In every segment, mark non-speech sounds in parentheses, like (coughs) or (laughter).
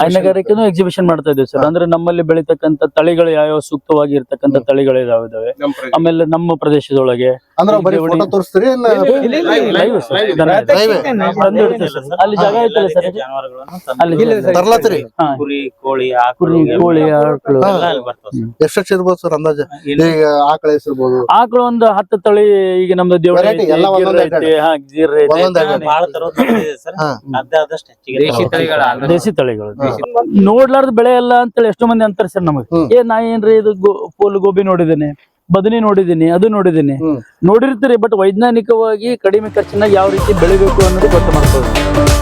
ಹೈನುಗಾರಿಕೆನೂ exhibition ಮಾಡ್ತಾ ಇದ್ದೇವೆ sir ಅಂದ್ರೆ ನಮ್ಮಲ್ಲಿ ಬೆಳಿತಕ್ಕಂತ ತಳಿಗಳು ಯಾವ ಸೂಕ್ತವಾಗಿ ಇರ್ತಕ್ಕಂತ ತಳಿಗಳು ಯಾವ ಇದಾವೆ ಆಮೇಲೆ ನಮ್ಮ ಪ್ರದೇಶದೊಳಗೆ. ಅಲ್ಲಿ ಜಾಗ ಐತಲ್ಲ ಸರ್? ಅಲ್ಲಿ. ಕುರಿ ಕೋಳಿ ಕುರಿ ಕೋಳಿ ಆಕಳು. ಎಷ್ಟೆಷ್ಟು ಇರ್ಬೋದು ಸರ್ ಅಂದಾಜ? ಈಗ ಆಕಳ ಹೆಸರ್ಬೋದು ಆಕಳು ಒಂದು ಹತ್ತು ತಳಿ ಈಗ ನಮ್ದು ದೇವರ Variety ದೇಸಿ ತಳಿಗಳು ನೋಡ್ಲಾರ್ದ ಬೆಳೆ ಅಲ್ಲ ಅಂತೇಳಿ ಎಷ್ಟೋ ಮಂದಿ ಅಂತಾರೆ ಸರ್ ನಮಗೆ. ಏ ನಾ ಏನ್ರಿ ಇದು ಫುಲ್ ಗೋಬಿ ನೋಡಿದೀನಿ ಬದನೆ ನೋಡಿದೀನಿ ಅದು ನೋಡಿದ್ದೀನಿ. ಹ್ಮ್. ನೋಡಿರ್ತೀರಿ ಬಟ್ ವೈಜ್ಞಾನಿಕವಾಗಿ ಕಡಿಮೆ ಖರ್ಚಿನಾಗ ಯಾವ ರೀತಿ ಬೆಳಿಬೇಕು ಅನ್ನೋದು ಗೊತ್ತು ಮಾಡ್ಕೊಳ್ಳಿ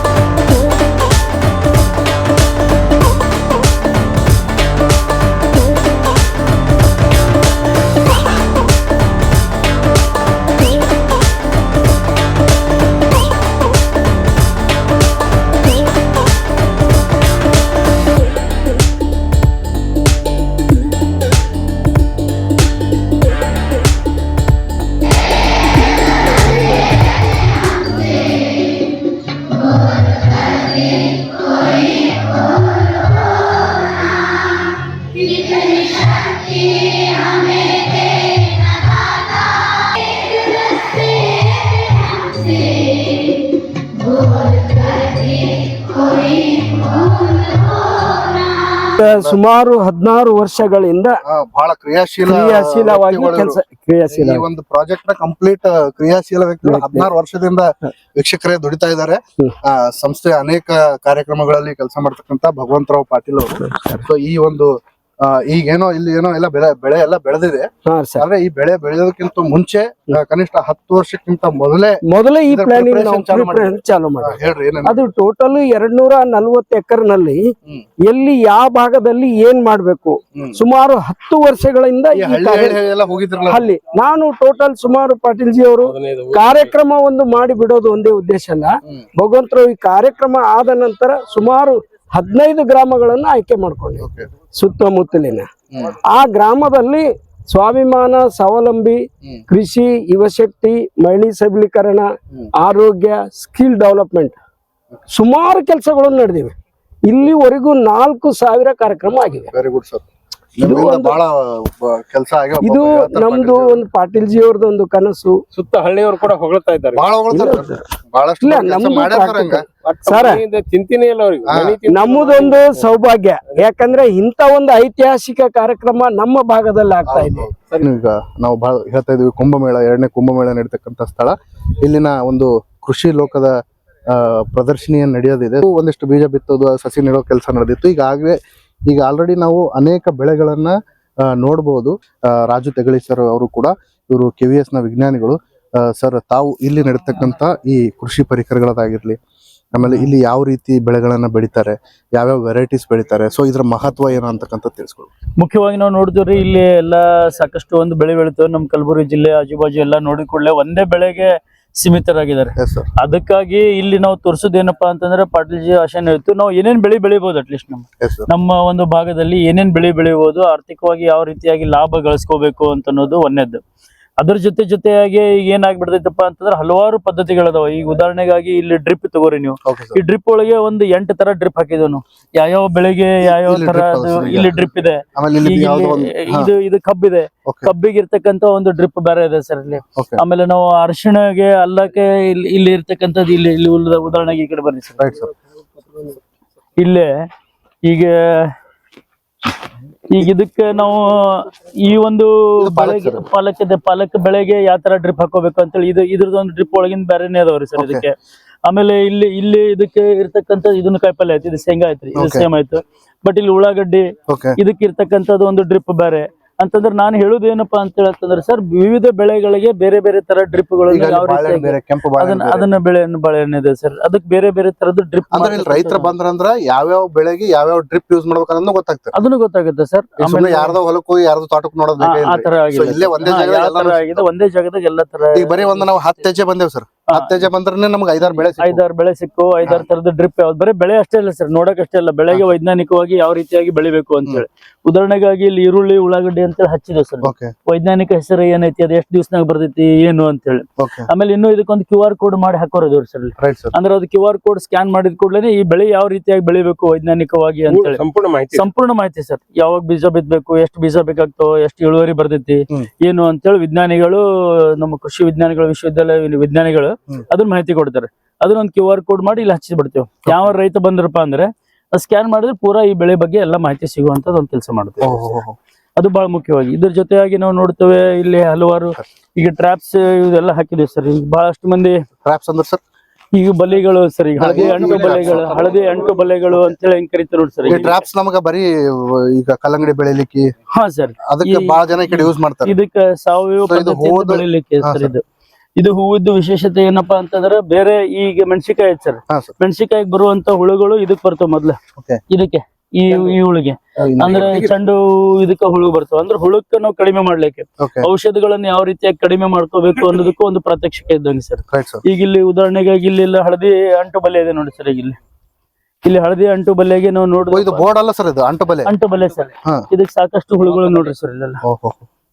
ಸುಮಾರು ಹದಿನಾರು ವರ್ಷಗಳಿಂದ ಬಹಳ ಕ್ರಿಯಾಶೀಲ ಕ್ರಿಯಾಶೀಲವಾಗಿ ಕೆಲಸ ಕ್ರಿಯಾಶೀಲ. ಈ ಒಂದು ಪ್ರಾಜೆಕ್ಟ್ನ ಕಂಪ್ಲೀಟ್ ಕ್ರಿಯಾಶೀಲ ವ್ಯಕ್ತಿಗಳು ಹದಿನಾರು ವರ್ಷದಿಂದ ವೀಕ್ಷಕರೇ ದುಡಿತಾ ಇದ್ದಾರೆ. ಸಂಸ್ಥೆ ಅನೇಕ ಕಾರ್ಯಕ್ರಮಗಳಲ್ಲಿ ಕೆಲಸ ಮಾಡ್ತಕ್ಕಂತ ಭಗವಂತರಾವ್ ಪಾಟೀಲ್ ಅವರು. ಸೊ ಈ ಒಂದು ಈಗೇನೋ ಇಲ್ಲಿ ಏನೋ ಎಲ್ಲ ಬೆಳೆ ಬೆಳೆ ಎಲ್ಲ ಬೆಳೆದಿದೆ. ಆದ್ರೆ ಈ ಬೆಳೆ ಬೆಳೆಯೋದಕ್ಕಿಂತ ಮುಂಚೆ ಕನಿಷ್ಠ ಹತ್ತು ವರ್ಷಕ್ಕಿಂತ ಮೊದಲೇ ಮೊದಲೇ ಈ ಪ್ಲಾನಿಂಗ್ ಚಾಲು ಮಾಡಿ ಹೇಳ್ರಿ ಅದು ಟೋಟಲ್ ಎರಡ್ ನೂರ ನಲ್ವತ್ತು ಎಕರ್ನಲ್ಲಿ ಹ್ಮ್. ಎಲ್ಲಿ ಯಾವ ಭಾಗದಲ್ಲಿ ಏನ್ ಮಾಡ್ಬೇಕು? ಸುಮಾರು ಹತ್ತು ವರ್ಷಗಳಿಂದ ಈ ಈ ಕಾರ್ಯ- ಎಲ್ಲ ಹೋಗಿದ್ರಲ್ಲ. ಅಲ್ಲಿ ನಾನು ಟೋಟಲ್ ಸುಮಾರು ಪಾಟೀಲ್ ಜಿ ಅವರು ಕಾರ್ಯಕ್ರಮ ಒಂದು ಮಾಡಿ ಬಿಡೋದು ಒಂದೇ ಉದ್ದೇಶ ಅಲ್ಲ. ಭಗವಂತರು ಈ ಕಾರ್ಯಕ್ರಮ ಆದ ನಂತರ ಸುಮಾರು ಹದಿನೈದು ಗ್ರಾಮಗಳನ್ನು ಆಯ್ಕೆ ಮಾಡ್ಕೊಂಡೆ Okay. ಸುತ್ತಮುತ್ತಲಿನ. ಆ ಗ್ರಾಮದಲ್ಲಿ ಸ್ವಾಭಿಮಾನ ಸ್ವಾವಲಂಬಿ ಕೃಷಿ ಯುವಶಕ್ತಿ ಮಹಿಳೆ ಸಬಲೀಕರಣ ಆರೋಗ್ಯ ಸ್ಕಿಲ್ ಡೆವಲಪ್ಮೆಂಟ್ ಸುಮಾರು ಕೆಲಸಗಳು ನಡೆದಿವೆ. ಇಲ್ಲಿವರೆಗೂ ನಾಲ್ಕು ಸಾವಿರ ಕಾರ್ಯಕ್ರಮ ಆಗಿದೆ. ವೆರಿ ಗುಡ್ ಸರ್ ಬಹಳ ಕೆಲಸ ಇದು ನಮ್ದು ಒಂದು ಪಾಟೀಲ್ ಜಿ ಅವ್ರದ್ದು ಒಂದು ಕನಸು. ಸುತ್ತ ಹಳ್ಳಿಯವರು ಕೂಡ ಹೊಗಳ್ತಾ ಇದ್ದಾರೆ. ಬಹಳ ಹೊಗಳ್ತಾರೆ ಇಲ್ಲ, ಸರ್. ಚಿಂತೆನೇ ಅವ್ರಿಗೆ. ನಮ್ಮದೊಂದು ಸೌಭಾಗ್ಯ. ಯಾಕಂದ್ರೆ ಇಂತ ಒಂದು ಐತಿಹಾಸಿಕ ಕಾರ್ಯಕ್ರಮ ನಮ್ಮ ಭಾಗದಲ್ಲಿ ಆಗ್ತಾ ಇದೆ. ಈಗ ನಾವು ಬಹಳ ಹೇಳ್ತಾ ಇದೀವಿ ಕುಂಭಮೇಳ ಎರಡನೇ ಕುಂಭಮೇಳ ನಡೀತಕ್ಕಂತ ಸ್ಥಳ. ಇಲ್ಲಿನ ಒಂದು ಕೃಷಿ ಲೋಕದ ಪ್ರದರ್ಶಿನಿಯನ್ನು ನಡೆಯೋದಿದೆ. ಒಂದಿಷ್ಟು ಬೀಜ ಬಿತ್ತೋದು ಸಸಿ ನೆಡೋ ಕೆಲಸ ನಡೆದಿತ್ತು. ಈಗಾಗಲೇ ಈಗ ಆಲ್ರೆಡಿ ನಾವು ಅನೇಕ ಬೆಳೆಗಳನ್ನ ನೋಡಬಹುದು ರಾಜು ತೆಗಳಿ ಸರ್ ಅವರು ಕೂಡ ಇವರು ಕೆ ವಿ ಎಸ್ನ ವಿಜ್ಞಾನಿಗಳು. ಸರ್, ತಾವು ಇಲ್ಲಿ ನಡೀತಕ್ಕಂತ ಈ ಕೃಷಿ ಪರಿಕರಗಳದಾಗಿರ್ಲಿ ಆಮೇಲೆ ಇಲ್ಲಿ ಯಾವ ರೀತಿ ಬೆಳೆಗಳನ್ನ ಬೆಳಿತಾರೆ, ಯಾವ್ಯಾವ ವೆರೈಟೀಸ್ ಬೆಳಿತಾರೆ ಸೊ ಇದ್ರ ಮಹತ್ವ ಏನು ಅಂತಕ್ಕಂಥ ತಿಳಿಸ್ಕೊಳ್ಬೇಕು. ಮುಖ್ಯವಾಗಿ ನಾವು ನೋಡಿದ್ವಿ ಇಲ್ಲಿ ಎಲ್ಲ ಸಾಕಷ್ಟು ಒಂದು ಬೆಳೆ ಬೆಳಿತೇವೆ. ನಮ್ಮ ಕಲಬುರಗಿ ಜಿಲ್ಲೆ, ಆಜುಬಾಜು ಎಲ್ಲ ನೋಡಿಕೊಳ್ಳೆ ಒಂದೇ ಬೆಳೆಗೆ ಸೀಮಿತರಾಗಿದ್ದಾರೆ. ಅದಕ್ಕಾಗಿ ಇಲ್ಲಿ ನಾವು ತೋರಿಸೋದೇನಪ್ಪಾ ಅಂತಂದ್ರೆ ಪಾಟೀಲ್ ಜಿ ಆಶಾನ್ ಇತ್ತು ನಾವು ಏನೇನ್ ಬೆಳೆ ಬೆಳಿಬಹುದು ಅಟ್ಲೀಸ್ಟ್ ನಮ್ಮ. ನಮ್ಮ ಒಂದು ಭಾಗದಲ್ಲಿ ಏನೇನ್ ಬೆಳೆ ಬೆಳಿಬಹುದು ಆರ್ಥಿಕವಾಗಿ ಯಾವ ರೀತಿಯಾಗಿ ಲಾಭ ಗಳಿಸ್ಕೋಬೇಕು ಅಂತ ಅನ್ನೋದು ಒಂದೇದ್ದು ಅದ್ರ ಜೊತೆ ಜೊತೆಯಾಗಿ ಈಗ ಏನಾಗ್ಬಿಡ್ತೈತಪ್ಪ ಅಂತಂದ್ರೆ ಹಲವಾರು ಪದ್ಧತಿಗಳದಾವ. ಈಗ ಉದಾಹರಣೆಗಾಗಿ ಇಲ್ಲಿ ಡ್ರಿಪ್ ತಗೋರಿ ನೀವು. ಈ ಡ್ರಿಪ್ ಒಳಗೆ ಒಂದು ಎಂಟು ತರ ಡ್ರಿಪ್ ಹಾಕಿದ್ವಿ ಯಾವ ಯಾವ್ಯಾವ ಬೆಳೆಗೆ ಯಾವ್ಯಾವ ತರ? ಇಲ್ಲಿ ಡ್ರಿಪ್ ಇದೆ. ಇದು ಇದು ಕಬ್ಬಿದೆ ಕಬ್ಬಿಗೆ ಇರ್ತಕ್ಕಂತ ಒಂದು ಡ್ರಿಪ್ ಬೇರೆ ಇದೆ ಸರ್ ಇಲ್ಲಿ. ಆಮೇಲೆ ನಾವು ಅರಿಶಿಣಗೆ ಅಲ್ಲಕ್ಕೆ ಇಲ್ಲಿ ಇರ್ತಕ್ಕಂಥದ್ದು ಇಲ್ಲಿ ಇಲ್ಲಿ ಉದಾಹರಣೆಗೆ ಈ ಕಡೆ ಬನ್ನಿ ಸರ್ ಇಲ್ಲೇ ಈಗ ಈಗ ಇದಕ್ಕೆ ನಾವು ಈ ಒಂದು ಪಾಲಕ್ ಬೆಳೆಗೆ sir. ಪಾಲಕದ ಪಾಲಕ್ ಬೆಳೆಗೆ ಯಾವ ತರ ಡ್ರಿಪ್ ಹಾಕೋಬೇಕು ಅಂತೇಳಿ ಇದು ಇದ್ರದ್ದು ಒಂದು ಡ್ರಿಪ್ ಒಳಗಿನ ಬೇರೆನೇ ಅದಾವ್ರಿ ಸರ್ ಇದಕ್ಕೆ. ಆಮೇಲೆ ಇಲ್ಲಿ ಇಲ್ಲಿ ಇದಕ್ಕೆ ಇರ್ತಕ್ಕಂಥ ಇದನ್ನ ಕಾಯಿಪಲ್ಲೆ ಆಯ್ತು. ಇದು ಶೇಂಗಾ ಐತ್ರಿ ಇದು. ಸೇಮ್ ಆಯ್ತು. ಬಟ್ ಇಲ್ಲಿ ಉಳ್ಳಾಗಡ್ಡಿ. ಇದಕ್ಕೆ ಇರ್ತಕ್ಕಂಥದ್ದು ಒಂದು ಡ್ರಿಪ್ ಬೇರೆ. ಅಂತಂದ್ರೆ ನಾನು ಹೇಳುದು ಏನಪ್ಪಾ ಅಂತ ಹೇಳತ್ತಂದ್ರೆ ಸರ್ ವಿವಿಧ ಬೆಳೆಗಳಿಗೆ ಬೇರೆ ಬೇರೆ ತರ ಡ್ರಿಪ್ ಅದನ್ನ ಬೆಳೆಯನ್ನ. ಅದನ್ನ ಬೆಳೆಹಣ್ಣು ಬಾಳೆಹಣ್ಣು ಇದೆ ಸರ್. ಅದಕ್ಕೆ ಬೇರೆ ಬೇರೆ ತರದ ಡ್ರಿಪ್ ರೈತರು ಬಂದ್ರಂದ್ರ ಯಾವ್ಯಾವ ಬೆಳೆಗೆ ಯಾವ್ಯಾವ ಡ್ರಿಪ್ ಯೂಸ್ ಮಾಡ್ಬೇಕನ್ನೋ ಗೊತ್ತಾಗ್ತದೆ. ಅದನ್ನು ಗೊತ್ತಾಗುತ್ತೆ ಸರ್. ಆಮೇಲೆ ಯಾರ್ದೋ ಹೊಲಕ್ಕೂ ಹೋಗಿ ಯಾರ್ದೋ ತೋಟಕ್ಕೆ ನೋಡೋದು ಆ-? ತರ ಆಗಿದೆ ಒಂದೇ ಜಾಗದಾಗ ಒಂದೇ ಜಾಗದಾಗ ಎಲ್ಲ ತರ ಈಗ ಬರೀ ಒಂದು ನಾವು ಹತ್ತು ಹೆಜ್ಜೆ ಬಂದೇವ್ ಸರ್. ಹತ್ತೇಜ ಬಂದ್ರೆ ನಮ್ಗೆ ಐದಾರು ಬೆಳೆ ಸಿಕ್ಕು. ಐದಾರು ಬೆಳೆ ಸಿಕ್ಕು ಐದಾರು ತರದ ಡ್ರಿಪ್ ಯಾವ್ದು? ಬರೀ ಬೆಳೆ ಅಷ್ಟೇ ಇಲ್ಲ ಸರ್ ನೋಡಕ್ ಅಷ್ಟೇ ಇಲ್ಲ. ಬೆಳೆಗೆ ವೈಜ್ಞಾನಿಕವಾಗಿ ಯಾವ ರೀತಿಯಾಗಿ ಬೆಳಿಬೇಕು ಅಂತ ಹೇಳಿ. ಉದಾಹರಣೆಗಾಗಿ ಇಲ್ಲಿ ಈರುಳ್ಳಿ ಉಳ್ಳಾಗಡ್ಡಿ ಅಂತ ಹೇಳಿ ಹಚ್ಚಿದ್ವಿ ಸರ್. ವೈಜ್ಞಾನಿಕ ಹೆಸರು ಏನೈತಿ ಅದು ಎಷ್ಟು ದಿವಸನಾಗ ಬರ್ತೈತಿ ಏನು ಅಂತ ಹೇಳಿ. ಆಮೇಲೆ ಇನ್ನು ಇದಕ್ಕೊಂದು ಕ್ಯೂ ಆರ್ ಕೋಡ್ ಮಾಡಿ ಹಾಕೋರು ಸರ್ ಅಂದ್ರೆ ಅದು ಕ್ಯೂ ಆರ್ ಕೋಡ್ ಸ್ಕ್ಯಾನ್ ಮಾಡಿದ ಕೂಡಲೇ ಈ ಬೆಳೆ ಯಾವ ರೀತಿಯಾಗಿ ಬೆಳಿಬೇಕು ವೈಜ್ಞಾನಿಕವಾಗಿ ಅಂತ ಹೇಳಿ. ಸಂಪೂರ್ಣ ಮಾಹಿತಿ. ಸಂಪೂರ್ಣ ಮಾಹಿತಿ ಸರ್. ಯಾವಾಗ ಬೀಜ ಬಿತ್ತಬೇಕು ಎಷ್ಟು ಬೀಜ ಬೇಕಾಗ್ತೋ ಎಷ್ಟು ಇಳುವರಿ ಬರ್ತೈತಿ ಏನು ಅಂತೇಳಿ ವಿಜ್ಞಾನಿಗಳು ನಮ್ಮ ಕೃಷಿ ವಿಜ್ಞಾನಿಗಳು ವಿಶ್ವವಿದ್ಯಾಲಯ ವಿಜ್ಞಾನಿಗಳು. ಅದನ್ನ ಮಾಹಿತಿ ಕೊಡ್ತಾರೆ. ಅದನ್ನೊಂದು ಕ್ಯೂ ಆರ್ ಕೋಡ್ ಮಾಡಿ ಇಲ್ಲಿ ಹಚ್ಚಿ ಬಿಡ್ತೇವೆ ಯಾವ ರೈತ ಬಂದ್ರಪ್ಪ ಅಂದ್ರೆ ಸ್ಕ್ಯಾನ್ ಮಾಡಿದ್ರೆ ಪೂರಾ ಈ ಬೆಳೆ ಬಗ್ಗೆ ಎಲ್ಲ ಮಾಹಿತಿ ಸಿಗುವಂತದ್ದು ಒಂದು ಕೆಲಸ ಮಾಡುತ್ತೆ ಅದು ಬಹಳ ಮುಖ್ಯವಾಗಿ. ಇದ್ರ ಜೊತೆಯಾಗಿ ನಾವು ನೋಡ್ತೇವೆ ಇಲ್ಲಿ ಹಲವಾರು ಈಗ ಟ್ರಾಪ್ಸ್ ಇದೆಲ್ಲ ಹಾಕಿದ್ವಿ ಸರ್. ಈಗ ಬಹಳಷ್ಟು ಮಂದಿ ಟ್ರಾಪ್ಸ್ ಅಂದ್ರೆ ಸರ್? ಈಗ ಬಲೆಗಳು ಸರ್ ಈಗ ಹಳದಿ ಅಂಟು ಬಲೆಗಳು. ಹಳದಿ ಅಂಟು ಬಲೆಗಳು ಅಂತೇಳಿ ಹೆಂಗ್ ಕರಿತಾರೆ ನೋಡಿ ಸರ್ ಈ ಟ್ರಾಪ್ಸ್ ನಮಗ ಬರೀ ಈಗ ಕಲ್ಲಂಗಡಿ ಬೆಳಿಲಿಕ್ಕೆ ಹಾ ಸರ್. ಅದಕ್ಕೆ ಬಹಳ ಜನ ಈ ಕಡೆ ಯೂಸ್ ಮಾಡ್ತಾರೆ. ಇದಕ್ಕೆ ಸಾವಯವ ಬೆಳಿಲಿಕ್ಕೆ ಸರ್. ಇದು. ಇದು ಹೂವಿದ್ದು ವಿಶೇಷತೆ ಏನಪ್ಪಾ ಅಂತಂದ್ರೆ ಬೇರೆ ಈಗ ಮೆಣಸಿಕಾಯಿ ಸರ್. ಮೆಣಸಿಕಾಯಿ ಬರುವಂತ ಹುಳುಗಳು ಇದಕ್ ಬರ್ತಾವ ಮೊದ್ಲ. ಇದಕ್ಕೆ ಈ ಈ ಹುಳಿಗೆ. ಅಂದ್ರೆ ಚೆಂಡು ಇದಕ್ಕ ಹುಳು ಬರ್ತಾವ. ಅಂದ್ರೆ ಹುಳಕ್ಕ ನಾವು ಕಡಿಮೆ ಮಾಡ್ಲಿಕ್ಕೆ. ಔಷಧಗಳನ್ನು ಯಾವ ರೀತಿಯಾಗಿ ಕಡಿಮೆ ಮಾಡ್ಕೋಬೇಕು ಅನ್ನೋದಕ್ಕೂ ಒಂದು ಪ್ರಾತ್ಯಕ್ಷಿಕೆ ಇದ್ದಂಗೆ ಸರ್. ಈಗ ಇಲ್ಲಿ ಉದಾಹರಣೆಗಾಗಿ ಇಲ್ಲಿ ಹಳದಿ ಅಂಟು ಬಲೆ ಇದೆ ನೋಡಿ ಸರ್ ಈಗ ಇಲ್ಲಿ. ಇಲ್ಲಿ ಹಳದಿ ಅಂಟು ಬಲೆಗೆ ನಾವು ನೋಡಿದ್ರೆ ಬೋರ್ಡ್ ಅಲ್ಲ ಸರ್ ಇದು ಅಂಟು ಬಲೆ? ಅಂಟು ಬಲೆ ಸರ್. ಇದಕ್ಕೆ ಸಾಕಷ್ಟು ಹುಳುಗಳು ನೋಡ್ರಿ ಸರ್ ಇಲ್ಲೆಲ್ಲ.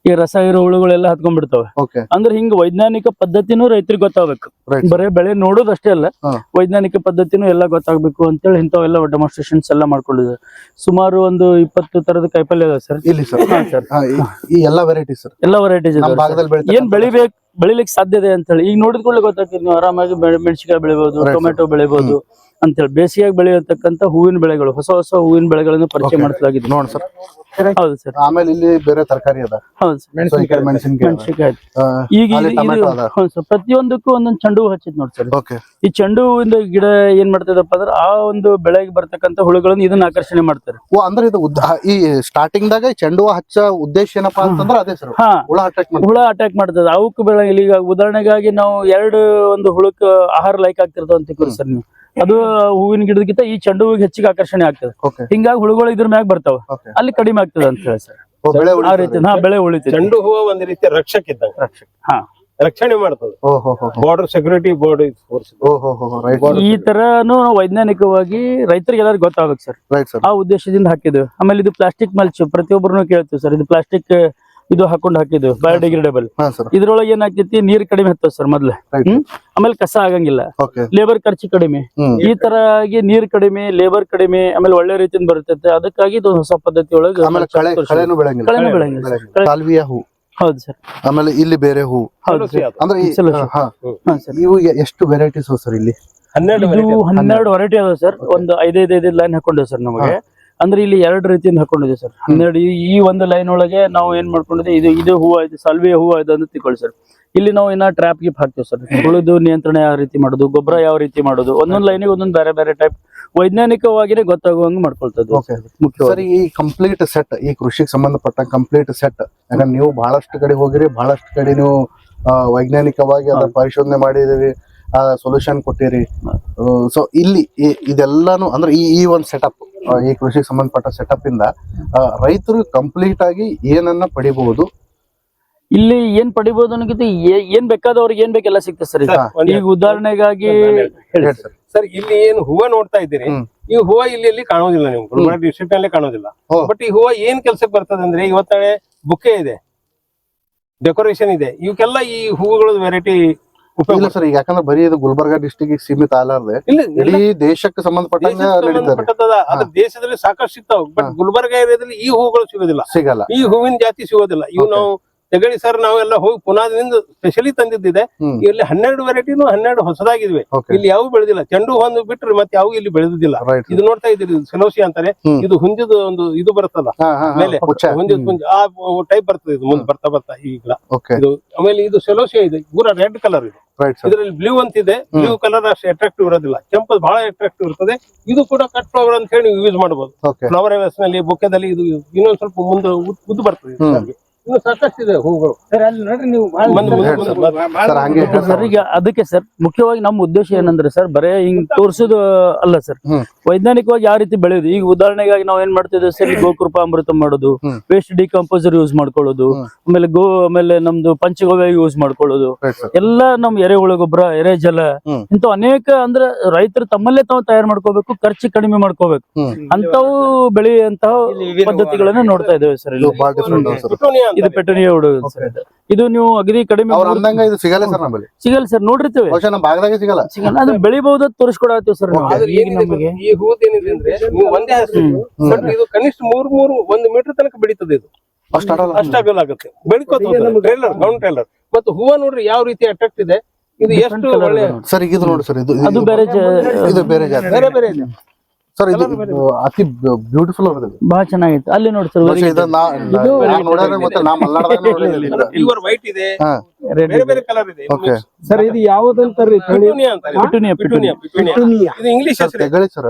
ಈ ರಸ ಇರೋ ಹುಳುಗಳೆಲ್ಲ ಹತ್ಕೊಂಡ್ಬಿಡ್ತಾವೆ. ಅಂದ್ರೆ ಹಿಂಗ ವೈಜ್ಞಾನಿಕ ಪದ್ಧತಿನೂ ರೈತರಿಗೆ ಗೊತ್ತಾಗ್ಬೇಕು. ಬರೇ ಬೆಳೆ ನೋಡೋದಷ್ಟೇ ಅಲ್ಲ. ವೈಜ್ಞಾನಿಕ ಪದ್ಧತಿನೂ ಎಲ್ಲ ಗೊತ್ತಾಗ್ಬೇಕು ಅಂತೇಳಿ ಇಂಥವೆಲ್ಲ ಡೆಮಾನ್ಸ್ಟ್ರೇಷನ್ಸ್ ಎಲ್ಲ ಮಾಡ್ಕೊಂಡಿದ್ದಾರೆ. ಸುಮಾರು ಒಂದು ಇಪ್ಪತ್ತು ತರದ ಕಾಯಿಪಲ್ಯ ಇದೆ ಸರ್. ಇಲ್ಲಿ ಸರ್. ಈ ಎಲ್ಲಾ ವೆರೈಟಿ ಸರ್. ಎಲ್ಲ ವೆರೈಟೀಸ್ ಏನ್ ಬೆಳಿಬೇಕು ಬೆಳಿಲಿಕ್ಕೆ ಸಾಧ್ಯತೆ ಅಂತ ಹೇಳಿ ಈಗ ನೋಡಿದ ಕೂಡಲೇ ಗೊತ್ತಾಗ್ತದೆ ನೀವು ಆರಾಮಾಗಿ ಮೆಣಸಿಕಾಯಿ ಬೆಳಿಬಹುದು. ಟೊಮೆಟೊ ಬೆಳಿಬಹುದು ಅಂತೇಳಿ. ಬೇಸಿಗೆಯಾಗಿ ಬೆಳೆಯತಕ್ಕಂತ ಹೂವಿನ ಬೆಳೆಗಳು ಹೊಸ ಹೊಸ ಹೂವಿನ ಬೆಳೆಗಳನ್ನು ಪರಿಚಯ. ಮಾಡಿಸಲಾಗಿದೆ. ನೋಡಿ ಸರ್. ಹೌದು ಸರ್. ಆಮೇಲೆ ಇಲ್ಲಿ ಬೇರೆ ತರಕಾರಿ ಅದ. ಹೌದು ಸರ್. ಮೆಣಸಿನಕಾಯಿ ಮೆಣಸಿನಕಾಯಿ ಈಗ ಪ್ರತಿಯೊಂದಕ್ಕೂ ಒಂದೊಂದು ಚೆಂಡು ಹೂ ಹಚ್ಚಿದ್ ನೋಡಿ ಸರ್. ಓಕೆ. ಈ ಚೆಂಡು ಹೂವಿಂದ ಗಿಡ ಏನ್ ಮಾಡ್ತದಪ್ಪ ಅಂದ್ರೆ ಆ ಒಂದು ಬೆಳೆಗೆ ಬರ್ತಕ್ಕಂತ ಹುಳುಗಳನ್ನ ಇದನ್ನ ಆಕರ್ಷಣೆ ಮಾಡ್ತಾರೆ. ಓ ಅಂದ್ರೆ ಇದು ಈ ಸ್ಟಾರ್ಟಿಂಗ್ ದಾಗ ಚೆಂಡು ಹೂವ ಹಚ್ಚ ಉದ್ದೇಶ ಏನಪ್ಪಾ ಅಂತಂದ್ರೆ ಅದೇ ಸರ್. ಹಾ. ಹುಳ ಅಟ್ಯಾಕ್ ಹುಳ ಅಟ್ಯಾಕ್ ಮಾಡ್ತದೆ. ಅವಕ್ಕೆ ಬೆಳೆ ಈಗ ಉದಾಹರಣೆಗಾಗಿ ನಾವು ಎರಡು ಒಂದು ಹುಳಕ್ಕ ಆಹಾರ ಲೈಕ್ ಆಗ್ತಿರ್ತಾವ ಅಂತ ಸರ್ ನೀವು. ಅದು ಹೂವಿನ ಗಿಡದಕ್ಕಿಂತ ಈ ಚೆಂಡು ಹೂವಿಗೆ ಹೆಚ್ಚಿಗೆ ಆಕರ್ಷಣೆ ಆಗ್ತದೆ. ಹಿಂಗಾಗಿ ಹುಳುಗಳು ಇದ್ರ ಮ್ಯಾಗ ಬರ್ತಾವ. ಅಲ್ಲಿ ಕಡಿಮೆ ಆಗ್ತದೆ ಅಂತ ಹೇಳಿ ಸರ್. ಓ ಬೆಳೆ ಆ ರೀತಿ ಹಾ ಬೆಳೆ ಉಳಿತದೆ. ಚೆಂಡು ಹೂವ ಒಂದು ರೀತಿ ರಕ್ಷಕ ಇದ್ದಂಗೆ ಹಾ. ರಕ್ಷಣೆ ಮಾಡ್ತದೆ. ಓ ಹೋ ಹೋ ಬಾರ್ಡರ್ ಸೆಕ್ಯೂರಿಟಿ ಬೋರ್ಡ್ ಫೋರ್ಸ್ ಓ ಹೋ ಹೋ ರೈಟ್ ಈ ತರನು ವೈಜ್ಞಾನಿಕವಾಗಿ ರೈತರಿಗೆ ಎಲ್ಲರಿಗೂ ಗೊತ್ತಾಗ್ಬೇಕು ಸರ್. Right sir. ಆ ಉದ್ದೇಶದಿಂದ ಹಾಕಿದ್ವಿ ಆಮೇಲೆ ಇದು ಪ್ಲಾಸ್ಟಿಕ್ ಮಲ್ಚ್ ಪ್ರತಿಯೊಬ್ಬರನ್ನು ಕೇಳ್ತೀವಿ ಸರ್. ಇದು ಪ್ಲಾಸ್ಟಿಕ್ ಇದು ಹಾಕೊಂಡು ಹಾಕಿದ್ವಿ ಬಯೋಡಿಗ್ರೇಡೇಬಲ್ ಇದ್ರೊಳಗೆ ಏನಾಗ್ತೈತಿ ನೀರ್ ಕಡಿಮೆ ಹತ್ತದ ಸರ್ ಮೊದ್ಲ. ಆಮೇಲೆ ಕಸ ಆಗಂಗಿಲ್ಲ. ಓಕೆ. ಲೇಬರ್ ಖರ್ಚು ಕಡಿಮೆ. ಈ ತರ ಆಗಿ ನೀರ್ ಕಡಿಮೆ ಲೇಬರ್ ಕಡಿಮೆ ಆಮೇಲೆ ಒಳ್ಳೆ ರೀತಿಯಿಂದ ಬರುತ್ತೆ. ಅದಕ್ಕಾಗಿ ಇದು ಹೊಸ ಪದ್ಧತಿ ಒಳಗೆ ಆಮೇಲೆ ಕಳೆ ಕಳೆನು ಬೆಳಂಗಿಲ್ಲ ಕಳೆನೂ ಬೆಳಂಗಿಲ್ಲ ಸಾಲ್ವಿಯಾ ಹೂ. ಹೌದು ಸರ್. ಆಮೇಲೆ ಇಲ್ಲಿ ಬೇರೆ ಹೂ. ಹೌದು ಅಂದ್ರೆ ಇವು ಎಷ್ಟು ವೆರೈಟೀಸ್ ಸರ್ ಇಲ್ಲಿ? ಹನ್ನೆರಡು. ಹನ್ನೆರಡು ವೆರೈಟಿ ಅದಾವ ಸರ್. ಒಂದು ಐದೈದು ಐದೈದು ಲೈನ್ ಹಾಕೊಂಡಿವಿ ಸರ್ ನಮಗೆ. ಅಂದ್ರೆ ಇಲ್ಲಿ ಎರಡು ರೀತಿಯಿಂದ ಹಾಕೊಂಡಿದ್ದೀವಿ ಸರ್. ಹನ್ನೆರಡು ಈ- ಒಂದು ಲೈನ್ ಒಳಗೆ ನಾವು ಏನ್ ಮಾಡ್ಕೊಂಡಿದ್ದೀವಿ ಇದು ಇದು ಹೂವ ಇದು ಸಾಲ್ವೆ ಹೂವ ಇದು ಅಂತ ತಿಳ್ಕೊಳ್ಳಿ ಸರ್. ಇಲ್ಲಿ ನಾವು ಇನ್ನ ಟ್ರ್ಯಾಪ್ ಗಿಪ್ ಹಾಕ್ತೀವಿ ಸರ್. ಉಳಿದು ನಿಯಂತ್ರಣ ಯಾವ ರೀತಿ ಮಾಡೋದು ಗೊಬ್ಬರ ಯಾವ ರೀತಿ ಮಾಡೋದು ಒಂದೊಂದು ಲೈನಿಗೆ ಒಂದೊಂದು ಬೇರೆ ಬೇರೆ ಟೈಪ್ ವೈಜ್ಞಾನಿಕವಾಗಿನೇ ಗೊತ್ತಾಗುವಂಗೆ ಮಾಡ್ಕೊಳ್ತದ್ದು ಓಕೆ ಮುಖ್ಯವಾಗಿ. ಸರ್ ಈ ಕಂಪ್ಲೀಟ್ ಸೆಟ್ ಈ ಕೃಷಿಗೆ ಸಂಬಂಧಪಟ್ಟ ಕಂಪ್ಲೀಟ್ ಸೆಟ್ ಯಾಕಂದ್ರೆ ನೀವು ಬಹಳಷ್ಟು ಕಡೆ ಹೋಗಿರಿ ಬಹಳಷ್ಟು ಕಡೆ ನೀವು ವೈಜ್ಞಾನಿಕವಾಗಿ ಅದರ ಪರಿಶೋಧನೆ ಮಾಡಿದಿರಿ ಸೊಲ್ಯೂಷನ್ ಕೊಟ್ಟಿರಿ. ಸೊ ಇಲ್ಲಿ ಇದೆಲ್ಲಾನು ಅಂದ್ರೆ ಈ ಈ ಒಂದು ಸೆಟಪ್ ಈ ಕೃಷಿಗೆ ಸಂಬಂಧಪಟ್ಟ ಸೆಟಪ್ ಇಂದ ರೈತರು ಕಂಪ್ಲೀಟ್ ಆಗಿ ಏನನ್ನ ಪಡಿಬಹುದು? ಇಲ್ಲಿ ಏನ್ ಪಡಿಬಹುದು ಅನ್ನೋಕ್ಕಿಂತ ಏ- ಏನ್ ಬೇಕಾದವ್ರಿಗೆ ಏನ್ ಬೇಕೆಲ್ಲ ಸಿಗ್ತದೆ ಸರ್ ಈಗ ಉದಾಹರಣೆಗಾಗಿ ಸರ್. ಇಲ್ಲಿ ಏನು ಹೂವ ನೋಡ್ತಾ ಇದ್ದೀರಿ. ಈ ಹೂವ ಇಲ್ಲಿ ಇಲ್ಲಿ ಕಾಣೋದಿಲ್ಲ ನೀವು. ಡಿಸ್ಟ್ರಿಕ್ಟ್ನಲ್ಲಿ ಕಾಣೋದಿಲ್ಲ. ಬಟ್ ಈ ಹೂವ ಏನ್ ಕೆಲ್ಸಕ್ಕೆ ಬರ್ತದೆ ಅಂದ್ರೆ ಇವತ್ತಾಳೆ ಬುಕ್ಕೆ ಇದೆ. ಡೆಕೋರೇಷನ್ ಇದೆ. ಇವಕ್ಕೆಲ್ಲ ಈ ಹೂವುಗಳ ವೆರೈಟಿ ಉಪಯೋಗ ಇಲ್ಲ ಸರ್ ಈಗ ಯಾಕಂದ್ರೆ ಬರೀ ಇದು ಗುಲ್ಬರ್ಗ ಡಿಸ್ಟಿಕ್ ಸೀಮಿತ ಆಲಾರ್ದೆ ಇಲ್ಲಿ ಇಡೀ ದೇಶಕ್ಕೆ ಸಂಬಂಧಪಟ್ಟಂಗ ನಡೀತಾರೆ ದೇಶದಲ್ಲಿ ಸಾಕಷ್ಟು ಸಿಗ್ತಾವ. ಬಟ್. ಗುಲ್ಬರ್ಗ ಏರಿಯಾದಲ್ಲಿ ಈ ಹೂಗಳು ಸಿಗೋದಿಲ್ಲ. ಸಿಗಲ್ಲ. ಈ ಹೂವಿನ ಜಾತಿ ಸಿಗೋದಿಲ್ಲ. ಇವು. ನಾವು ತೆಗಳಿ ಸರ್ ನಾವೆಲ್ಲ ಹೋಗಿ ಪುನಾದಿಂದ ಸ್ಪೆಷಲಿ ತಂದಿದ್ದಿದೆ. ಇಲ್ಲಿ ಹನ್ನೆರಡು ವೆರೈಟಿನು ಹನ್ನೆರಡು ಹೊಸದಾಗಿದ್ವಿ. ಇಲ್ಲಿ ಯಾವ ಬೆಳೆದಿಲ್ಲ. ಚೆಂಡು ಒಂದು ಬಿಟ್ರೆ ಮತ್ತೆ ಯಾವ ಇಲ್ಲಿ ಬೆಳೆದಿಲ್ಲ ಇದು ನೋಡ್ತಾ ಇದ್ರಿ ಸೆಲೋಸಿ ಅಂತಾರೆ ಇದು ಹುಂಜದ ಒಂದು ಇದು ಬರ್ತಲ್ಲ ಆಮೇಲೆ ಮೇಲೆ ಹುಂಜದ ಹುಂಜ ಆ ಟೈಪ್ ಬರ್ತದೆ ಇದು ಮುಂದೆ ಬರ್ತಾ ಬರ್ತಾ ಈಗ ಇದು ಆಮೇಲೆ ಇದು ಸೆಲೋಸಿ ಇದೆ. ಪೂರ ರೆಡ್ ಕಲರ್ ಇದು. ಇದರಲ್ಲಿ ಬ್ಲೂ ಅಂತ ಇದೆ ಬ್ಲೂ ಕಲರ್ ಅಷ್ಟು ಅಟ್ರಾಕ್ಟಿವ್ ಇರೋದಿಲ್ಲ. ಕೆಂಪು ಬಹಳ ಅಟ್ರಾಕ್ಟಿವ್ ಇರ್ತದೆ. ಇದು ಕೂಡ ಕಟ್ ಫ್ಲವರ್ ಅಂತ ಹೇಳಿ ಯೂಸ್ ಮಾಡಬಹುದು ಫ್ಲವರ್ನಲ್ಲಿ ಬೊಕ್ಕೆದಲ್ಲಿ ಇದು ಇನ್ನೊಂದ್ ಸ್ವಲ್ಪ ಮುಂದೆ ಉದ್ದ ಬರ್ತದೆ. ಇನ್ನು ಸಾಕಷ್ಟಿದೆ ಹೂಗಳು ಸರ್ ಅಲ್ಲಿ ನೋಡ್ರಿ ನೀವು ಸರ್ ಹಂಗೆ ಸರ್ ಈಗ ಅದಕ್ಕೆ ಸರ್ ಮುಖ್ಯವಾಗಿ ನಮ್ಮ ಉದ್ದೇಶ ಏನಂದ್ರೆ ಸರ್ ಬರೇ ಹಿಂಗ್ ತೋರಿಸೋದು ಅಲ್ಲ ಸರ್. ವೈಜ್ಞಾನಿಕವಾಗಿ ಯಾವ ರೀತಿ ಬೆಳೆಯೋದು? ಈಗ ಉದಾಹರಣೆಗಾಗಿ ನಾವು ಏನ್ ಮಾಡ್ತಿದ್ದೇವೆ ಸರ್ ಗೋಕೃಪ ಅಮೃತ ಮಾಡೋದು. ವೇಸ್ಟ್ ಡಿಕಂಪೋಸರ್ ಯೂಸ್ ಮಾಡ್ಕೊಳ್ಳೋದು ಆಮೇಲೆ ಗೋ ಆಮೇಲೆ ನಮ್ದು ಪಂಚಗೋವ್ಯ ಯೂಸ್ ಮಾಡ್ಕೊಳ್ಳೋದು. ಎಲ್ಲ ನಮ್ ಎರೆಹುಳ ಗೊಬ್ಬರ ಎರೆ ಜಲ. ಇಂತ ಅನೇಕ ಅಂದ್ರೆ ರೈತರು ತಮ್ಮಲ್ಲೇ ತಾವು ತಯಾರು ಮಾಡ್ಕೋಬೇಕು ಖರ್ಚು ಕಡಿಮೆ ಮಾಡ್ಕೋಬೇಕು. ಅಂತವು ಬೆಳೆಯುವಂತಹ ಪದ್ಧತಿಗಳನ್ನ ನೋಡ್ತಾ ಇದ್ದೇವೆ ಸರ್ ಇದು ಇಲ್ಲಿ ಇದು. ಪೆಟೋನಿಯಾ ಹುಡುಗ ಸರ್. ಇದು. ನೀವು ಅಗದಿ ಕಡಿಮೆ ಅವ್ರ ಅಂದಂಗ ಇದು ಸಿಗಲ್ಲ ಸರ್ ನಮ್ಮಲ್ಲಿ. ಸಿಗಲ್ಲ ಸರ್ ನೋಡಿರ್ತೇವೆ. ಬಹುಶಃ ನಮ್ಮ ಭಾಗದಾಗ ಸಿಗಲ್ಲ. ಸಿಗಲ್ಲ. ಅದು ಬೆಳಿಬಹುದು ತೋರಿಸ್ಕೊಡತ್ತೀವಿ ಸರ್ ನಾವು. ಈಗ ನಮಗೆ. ಈ ಹೂದ್ ಏನಿದೆ ಅಂದ್ರೆ ನೀವು ಒಂದೇ ಹಸಿರು ಬಟ್ ಇದು ಕನಿಷ್ಠ ಮೂರ್ ಮೂರು ಒಂದು ಮೀಟರ್ ತನಕ ಬೆಳೀತದೆ ಇದು. ಅಷ್ಟು ಆಡಲ್ಲ ಅಷ್ಟ ಅಗಲ ಆಗುತ್ತೆ. ಬೆಳ್ಕೋತದೆ ಟ್ರೇಲರ್ ಗೌಂಡ್ ಟ್ರೇಲರ್ ಮತ್ತು ಹೂವ ನೋಡ್ರಿ ಯಾವ ರೀತಿ ಅಟ್ರಾಕ್ಟ್ ಇದೆ. ಇದು ಎಷ್ಟು ಒಳ್ಳೆ. ಸರ್ ಈಗ ಇದು ನೋಡಿ ಸರ್ ಇದು ಅದು ಬೇರೆ ಇದು ಬೇರೆ ಜಾತಿ. ಬೇರೆ ಬೇರೆ ಇದೆ. ಸರ್ ಇದು ಅತಿ ಬ್ಯೂಟಿಫುಲ್ ಬಹಳ ಚೆನ್ನಾಗಿತ್ತು. ಅಲ್ಲಿ ನೋಡಿ ಸರ್ ನೋಡಿದ್ರೆ ನಾ ಮಲ್ನಾಡದಾಗ ವೈಟ್ ಇದೆ. ಹಾ. ಬೇರೆ ಬೇರೆ ಕಲರ್ ಇದೆ. ಓಕೆ ಸರ್ ಇದು ಯಾವ್ದಂತಾರ್ರಿ ತಳಿ ಪಿಟೂನಿಯಾ ಅಂತಾರೆ ಪಿಟೂನಿಯಾ ಪಿಟೂನಿಯಾ ಪಿಟೂನಿಯಾ ಪಿಟೂನಿಯಾ. ಇದು ಇಂಗ್ಲಿಷ್ ಸರ್ ಹೆಸರು. ತೆಗಳಿ ಸರ್.